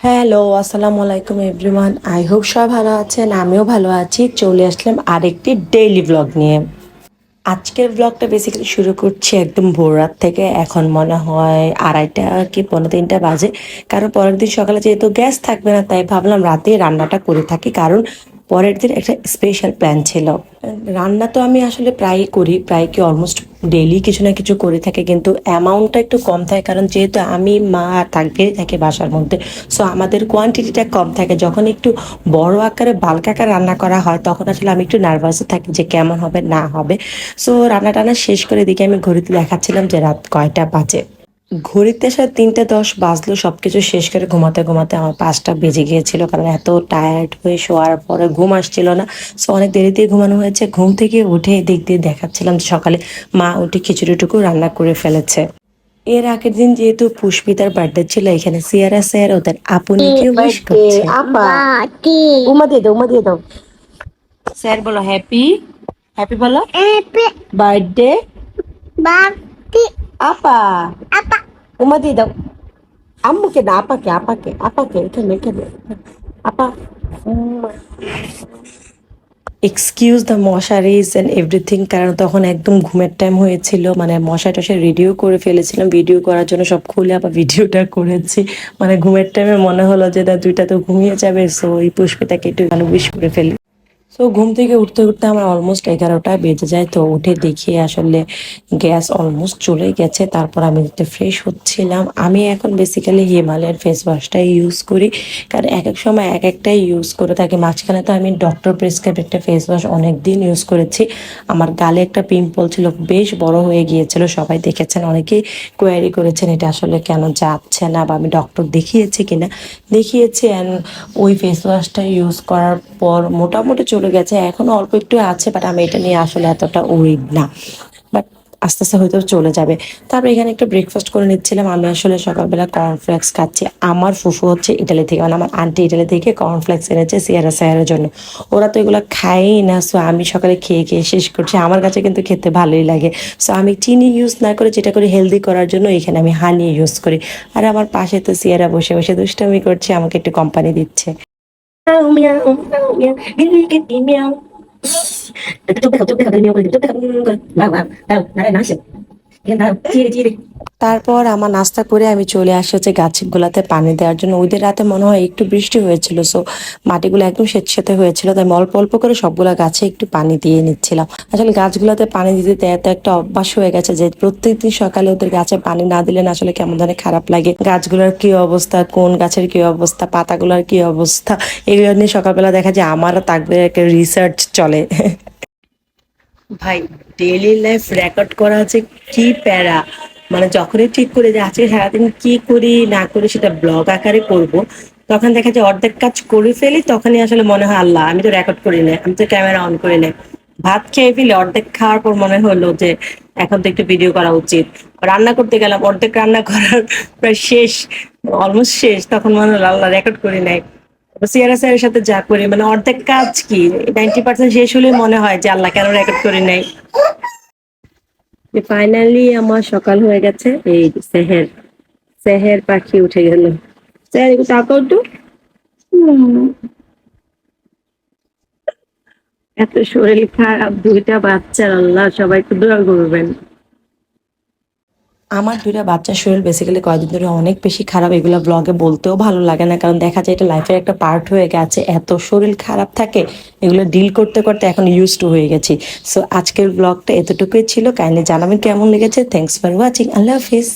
Hello, আসসালামু আলাইকুম everyone. I hope সবাই ভালো আছেন, আমিও ভালো আছি। চলে আসলাম আরেকটি ডেইলি ব্লগ নিয়ে। আজকের ব্লগটা বেসিক্যালি শুরু করছি একদম ভোর রাত থেকে। এখন মনে হয় আড়াইটা কি পনেরো তিনটা বাজে। কারণ পরের দিন সকালে যেহেতু গ্যাস থাকবে না, তাই ভাবলাম রাতে রান্নাটা করে থাকি। কারণ পরের দিন একটা স্পেশাল প্ল্যান ছিল। রান্না তো আমি আসলে প্রায়ই করি, প্রায় কি অলমোস্ট ডেইলি কিছু না কিছু করে থাকে, কিন্তু অ্যামাউন্টটা একটু কম থাকে, কারণ যেহেতু আমি, মা থাকবে, থাকে বাসার মধ্যে সো আমাদের কোয়ান্টিটিটা কম থাকে। যখন একটু বড় আকারে বাল্ক আকার রান্না করা হয়, তখন আসলে আমি একটু নার্ভাস থাকি যে কেমন হবে, না হবে। সো রান্না টান্না শেষ করে দিকে আমি ঘড়িতে দেখাচ্ছিলাম যে রাত কয়টা বাজে। ঘড়িতে সাথে তিনটে দশ বাজলো সবকিছু শেষ করে ঘুমাতে ঘুমাতে আমার পাঁচটা বেজে গিয়েছিল কারণ এত টায়ার্ড হয়ে শোয়ার পরে ঘুম আসছিল না সো অনেক দেরিতে ঘুমানো হয়েছে ঘুম থেকে উঠে দিক দিয়ে দেখাচ্ছিলাম যে সকালে মা উঠে খিচুড়িটুকু রান্না করে ফেলেছে এর আগের দিন যেহেতু পুষ্পিতার বার্থডে ছিল এখানে সিয়ারা স্যার ওদের আপুনিকে উইশ করছে আপা. উমা দিয়ে দাও উমা দিয়ে দাও স্যার বলো হ্যাপি হ্যাপি বলো Epi. Birthday Bati. আপা? উমা দিয়ে দাও আম্মুকে না আপাকে আপাকে আপাকে এখানে এখানে আপা excuse the mosquitoes and everything কারণ তখন একদম ঘুমের টাইম হয়েছিল মানে মশা টশা রেডিও করে ফেলেছিলাম ভিডিও করার জন্য সব খুলে আবার ভিডিওটা করেছি। মানে ঘুমের টাইমে মনে হলো যে, দা, দুইটা তো ঘুমিয়ে যাবে সো এই পুষ্পিতাকে একটু উইশ করে ফেলি। সো ঘুম থেকে উঠতে উঠতে আমার অলমোস্ট এগারোটা বেজে যায়। তো উঠে দেখি আসলে গ্যাস অলমোস্ট চলে গেছে। তারপর আমি একটু ফ্রেশ হচ্ছিলাম। আমি এখন বেসিক্যালি হিমালয়ের ফেস ওয়াশটাই ইউজ করি। কারণ এক এক সময় এক একটাই ইউজ করে থাকি। মাঝখানে তো আমি ডক্টর প্রেসক্রাইব একটা ফেস ওয়াশ অনেক দিন ইউজ করেছি। আমার গালে একটা পিম্পল ছিল, বেশ বড় হয়ে গিয়েছিল। সবাই দেখেছেন, অনেকেই কোয়ারি করেছেন, এটা আসলে কেন যাচ্ছে না বা আমি ডক্টর দেখিয়েছি কিনা। দেখিয়েছি অ্যান্ড ওই ফেস ওয়াশটা ইউজ করার পর মোটামুটি চলে গেছে, এখনও অল্প একটু আছে বাট আমি এটা নিয়ে আসলে এতটা উইড না। বাট আস্তে আস্তে হয়তো চলে যাবে। তারপর এখানে একটা ব্রেকফাস্ট করে নিচ্ছিলাম। আমি আসলে সকালবেলা কর্নফ্লেক্স খাচ্ছি। আমার ফুফু হচ্ছে ইটালি থেকে মানে আমার আন্টি ইটালি থেকে কর্নফ্লেক্স এনেছে সিয়ারা সায়ারের জন্য। ওরা তো এগুলো খায়ই না সো আমি সকালে খেয়ে খেয়ে শেষ করছি। আমার কাছে কিন্তু খেতে ভালোই লাগে। সো আমি চিনি ইউজ না করে, যেটা করি হেলদি করার জন্য, এখানে আমি হানি ইউজ করি। আর আমার পাশে তো সিয়ারা বসে বসে দুষ্টামি করছে, আমাকে একটু কোম্পানি দিচ্ছে। Meow meow meow meow, kitty kitty meow. Tôi biết học, tôi biết học, tôi biết học, tôi biết học. Wow wow, đâu, nói nói chuyện. তারপর আমার নাস্তা করে আমি চলে আসি হচ্ছে গাছগুলাতে পানি দেওয়ার জন্য। ওইদের রাতে মনে হয় একটু বৃষ্টি হয়েছিল সো মাটিগুলো একদম স্বেচ্ছাতে হয়েছিল, তাই অল্প অল্প করে সবগুলা গাছে একটু পানি দিয়ে নিচ্ছিলাম। আসলে গাছগুলোতে পানি দিতে এত একটা অভ্যাস হয়ে গেছে যে প্রত্যেকদিন সকালে ওদের গাছে পানি না দিলে না আসলে কেমন ধরনের খারাপ লাগে। গাছগুলোর কি অবস্থা, কোন গাছের কি অবস্থা, পাতাগুলোর কি অবস্থা, এগুলো নিয়ে সকালবেলা দেখা যায় আমারও তাকবে একটা রিসার্চ চলে। ভাই ডেইলি লাইফ রেকর্ড করা হচ্ছে কি প্যারা? মানে যখনই ঠিক করে যে আজকে সারাদিন কি করি, না করি সেটা ব্লগ আকারে করব, তখন দেখা যায় অর্ধেক কাজ করে ফেলি, তখনই আসলে মনে হয়, আল্লাহ, আমি তো রেকর্ড করি না, আমি তো ক্যামেরা অন করি না। ভাত খেয়ে ফেলি, অর্ধেক খাওয়ার পর মনে হলো যে এখন তো একটু ভিডিও করা উচিত। রান্না করতে গেলাম, অর্ধেক রান্না করার প্রায় শেষ অলমোস্ট শেষ, তখন মনে হলো, আল্লাহ রেকর্ড করি নাই। সিআরএস এর সাথে যা করি মানে অর্ধেক কাজ কি? নাইনটি পার্সেন্ট শেষ হলে মনে হয় যে আল্লাহ কেন রেকর্ড করি নাই? ফাইনালি আমার সকাল হয়ে গেছে, এই সেহের সেহের পাখি উঠে গেল। স্যার, একটু তাকাও তো এত শরীর খারাপ, দুইটা বাচ্চার আল্লাহ, সবাই একটু দোয়া করবেন। আমার দুইটা বাচ্চার শরীর বেসিক্যালি কয়েকদিন ধরে অনেক বেশি খারাপ, এগুলো ব্লগে বলতেও ভালো লাগে না। কারণ দেখা যায় এটা লাইফের একটা পার্ট হয়ে গেছে, এত শরীর খারাপ থাকে, এগুলো ডিল করতে করতে এখন ইউজ টু হয়ে গেছি। সো আজকের ব্লগটা এতটুকুই ছিল। কাইন্ডলি জানাবেন কেমন লেগেছে? থ্যাংকস ফর ওয়াচিং আল্লাহ হাফিজ।